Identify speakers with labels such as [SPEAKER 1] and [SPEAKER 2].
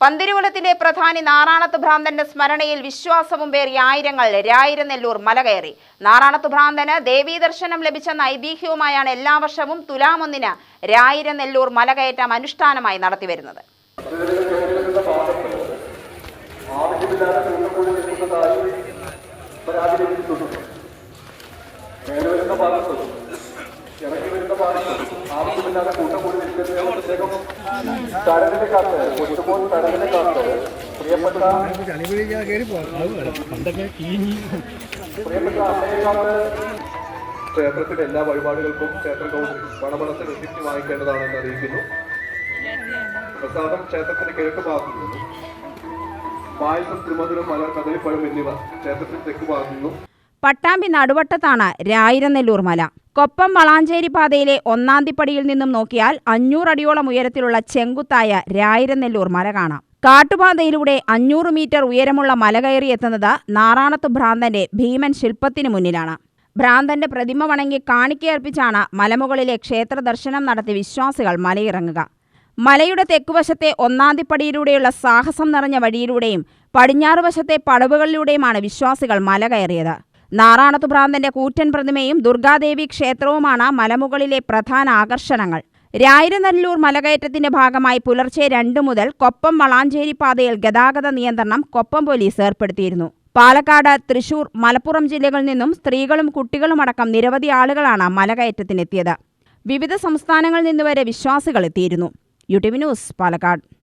[SPEAKER 1] പന്തിരുകുലത്തിന്റെ പ്രധാനി നാറാണത്ത് ഭ്രാന്തന്റെ സ്മരണയിൽ വിശ്വാസവും പേറി ആയിരങ്ങൾ രായിരനെല്ലൂർ മലകയറി നാറാണത്ത് ഭ്രാന്തന് ദേവീദർശനം ലഭിച്ച ഐതിഹ്യവുമായാണ് എല്ലാ വർഷവും തുലാമൊന്നിന് രായിരനെല്ലൂർ മലകയറ്റം അനുഷ്ഠാനമായി നടത്തിവരുന്നത്.
[SPEAKER 2] വരുന്ന പ്രത്യേകം ക്ഷേത്രത്തിലെ എല്ലാ വഴിപാടുകൾക്കും ക്ഷേത്ര കൗണ്ടറിൽ പണമടച്ച് റെസിപ്റ്റ് വാങ്ങിക്കേണ്ടതാണെന്ന് അറിയിക്കുന്നു. പ്രസാദം ക്ഷേത്രത്തിന്റെ കിഴക്ക് ഭാഗത്തു പായസം തിരുമധുരം മലർ കദളിപ്പഴം എന്നിവ ക്ഷേത്രത്തിന് തെക്ക് ഭാഗത്തു
[SPEAKER 1] പട്ടാമ്പി നടുവട്ടത്താണ് രായിരനെല്ലൂർ മല. കൊപ്പം വളാഞ്ചേരി പാതയിലെ ഒന്നാന്തിപ്പടിയിൽ നിന്നും നോക്കിയാൽ അഞ്ഞൂറടിയോളം ഉയരത്തിലുള്ള ചെങ്കുത്തായ രായിരനെല്ലൂർ മല കാണാം. കാട്ടുപാതയിലൂടെ അഞ്ഞൂറ് മീറ്റർ ഉയരമുള്ള മല കയറി എത്തുന്നത് നാറാണത്ത് ഭ്രാന്തന്റെ ഭീമൻ ശില്പത്തിനു മുന്നിലാണ്. ഭ്രാന്തന്റെ പ്രതിമ വണങ്ങി കാണിക്കയർപ്പിച്ചാണ് മലമുകളിലെ ക്ഷേത്ര ദർശനം നടത്തി വിശ്വാസികൾ മലയിറങ്ങുക. മലയുടെ തെക്കുവശത്തെ ഒന്നാന്തിപ്പടിയിലൂടെയുള്ള സാഹസം നിറഞ്ഞ വഴിയിലൂടെയും പടിഞ്ഞാറ് വശത്തെ പടവുകളിലൂടെയുമാണ് വിശ്വാസികൾ മല കയറിയത്. നാറാണത്ത് ഭ്രാന്തന്റെ കൂറ്റൻ പ്രതിമയും ദുർഗാദേവി ക്ഷേത്രവുമാണ് മലമുകളിലെ പ്രധാന ആകർഷണങ്ങൾ. രായിരനല്ലൂർ മലകയറ്റത്തിന്റെ ഭാഗമായി പുലർച്ചെ രണ്ടു മുതൽ കൊപ്പം വളാഞ്ചേരി പാതയിൽ ഗതാഗത നിയന്ത്രണം കൊപ്പം പോലീസ് ഏർപ്പെടുത്തിയിരുന്നു. പാലക്കാട് തൃശൂർ മലപ്പുറം ജില്ലകളിൽ നിന്നും സ്ത്രീകളും കുട്ടികളുമടക്കം നിരവധി ആളുകളാണ് മലകയറ്റത്തിനെത്തിയത്. വിവിധ സംസ്ഥാനങ്ങളിൽ നിന്നുവരെ വിശ്വാസികൾ എത്തിയിരുന്നു. U news Palakkad.